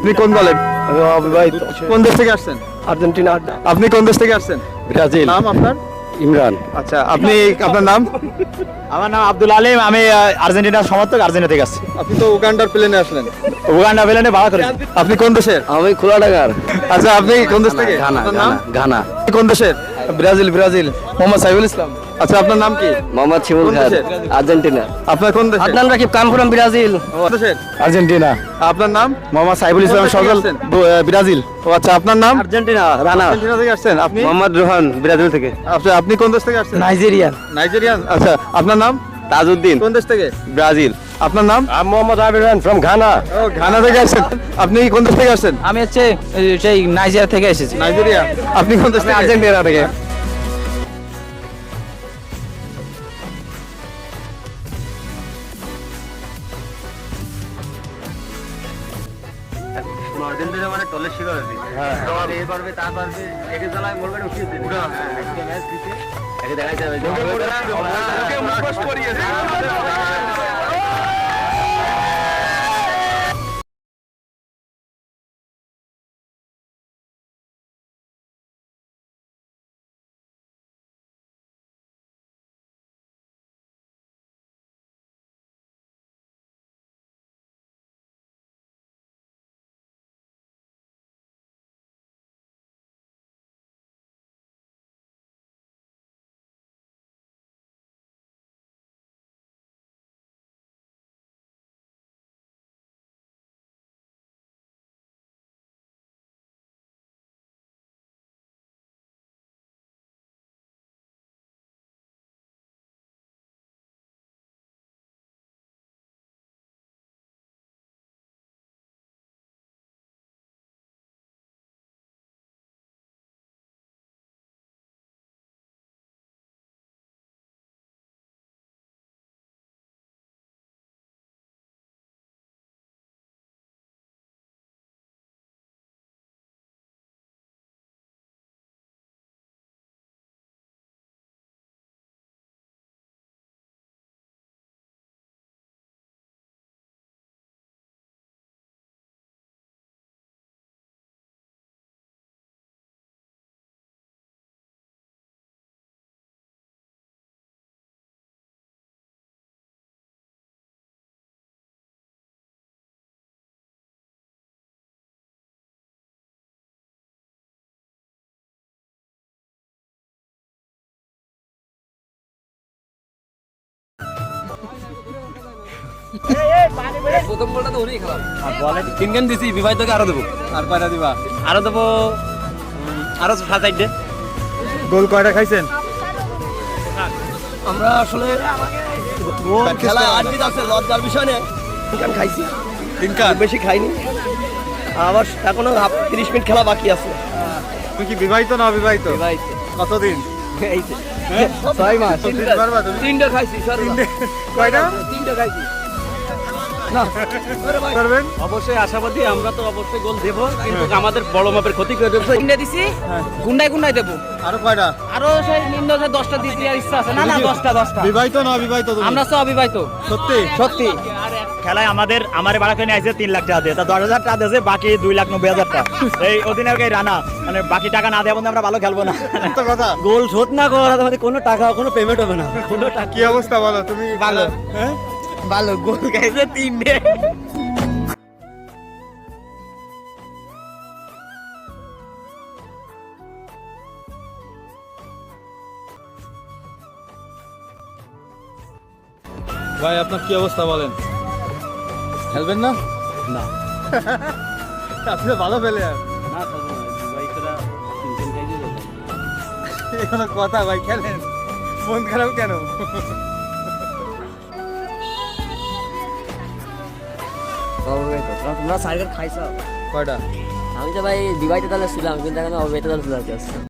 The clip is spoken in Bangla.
আপনি কোন দলের? আমি অবিবাহিত। কোন দেশ থেকে আসছেন? আর্জেন্টিনা আপনি কোন দেশ থেকে আসছেন? ব্রাজিল। নাম আপনার? ইমরান। আচ্ছা আপনি আপনার নাম? আমার নাম আব্দুল আলিম আমি আর্জেন্টিনার সমর্থক আর্জেন্টিনা থেকে আসছি। আপনি তো উগান্ডার প্লেনে আসলেন। উগান্ডা বেলেনে ভাড়া করেছি। আপনি কোন দেশের? আমি খোলাডাঙ্গার আচ্ছা আপনি কোন দেশ থেকে? ঘানা ঘানা কোন দেশের? Brazil Brazil. মোহাম্মদ সাইফুল ইসলাম। আচ্ছা আপনার নাম কি? মোহাম্মদ শিমুল কোন খান আর্জেন্টিনা। আপনার কোন দেশের? আদনান রাকিব কামপুরাম ব্রাজিল। আর্জেন্টিনা। আপনার নাম? মোহাম্মদ সাইফুল ইসলাম সজল, ব্রাজিল। ও আচ্ছা আপনার নাম? আর্জেন্টিনা রানা। আর্জেন্টিনা থেকে আসছেন আপনি? মোহাম্মদ রোহান ব্রাজিল থেকে। আচ্ছা আপনি কোন দেশ থেকে আসছেন? নাইজেরিয়ান। নাইজেরিয়ান আচ্ছা আপনার নাম? তাজউদ্দিন। কোন দেশ থেকে? ব্রাজিল। আপনার নাম? আমি মোহাম্মদ আবির ফ্রম ঘানা ও ঘানা থেকে আসছেন। আপনি কোন দেশ থেকে আসছেন? আমি হচ্ছে সেই নাইজেরিয়া থেকে এসেছি। নাইজেরিয়া। আপনি কোন দেশ থেকে? আর্জেন্টিনা থেকে। আর্জেন্টিনা মানে টলের শিকার আছে তোমার এ পারবে তা পারবে একে জ্বালায় বলবেন উঠিয়ে দিন একটা ম্যাচ দিতে একে দেখা যাবে প্রথম বলটা তো উনিই খেলাম। তিন গান দিছি বিবাহিতকে আরও দেবো। আর কয়টা দিবা? আরও দেবো আরও সাত গোল কয়টা খাইছেন? আমরা আসলে খেলা আটকে আছে লজ্জার বিষয় নেই গান খাইছি। তিন বেশি খাইনি। আবার এখনও তিরিশ মিনিট খেলা বাকি আছে। তুমি কি বিবাহিত না অবিবাহিত? কতদিন? এই যে, ছয় মাস। দিতে তিনটে খাইছি স্যার কয়টা? তিনটে খাইছি। করবেন অবশ্যই আশাবাদী আমরা তো অবশ্যই গোল দেবো কিন্তু আমাদের বড় মাপের ক্ষতি করে দেবো। তিনটে দিছি গুন্ডাই গুন্ডাই দেবো। আরও কয়টা? আরও সেই নিম্ন যে দশটা দিতে আর ইচ্ছা আছে। না না দশটা দশটা। বিবাহিত না অবিবাহিত আমরা তো অবিবাহিত। সত্যি? সত্যি। খেলায় আমাদের আমার ভাড়া নিয়ে আসছে তিন লাখ টাকা দিয়ে। তা দশ হাজার টাকা দিয়েছে বাকি দুই লাখ নব্বই হাজার টাকা। এই অধিনায়ক এই রানা। মানে বাকি টাকা না দেওয়া আমরা ভালো খেলব না। কথা। গোল শোধ না করা আমাদের কোনো টাকা কোনো পেমেন্ট হবে না। কোনো টাকা কি অবস্থা বলো? তুমি ভালো। হ্যাঁ? ভালো গোল খাইছে তিনটে। ভাই আপনার কি অবস্থা বলেন? খেলবেন না? না। আপনি তো ভালো পেলে আর এখনও কথা ভাই খেলেন। মন খারাপ কেন? তোমরা সাইকেল খাইছো। কয়টা? আমি তো ভাই বিবাহিত দলে ছিলাম কিন্তু এখন অবিবাহিত দলে চলে আসছি।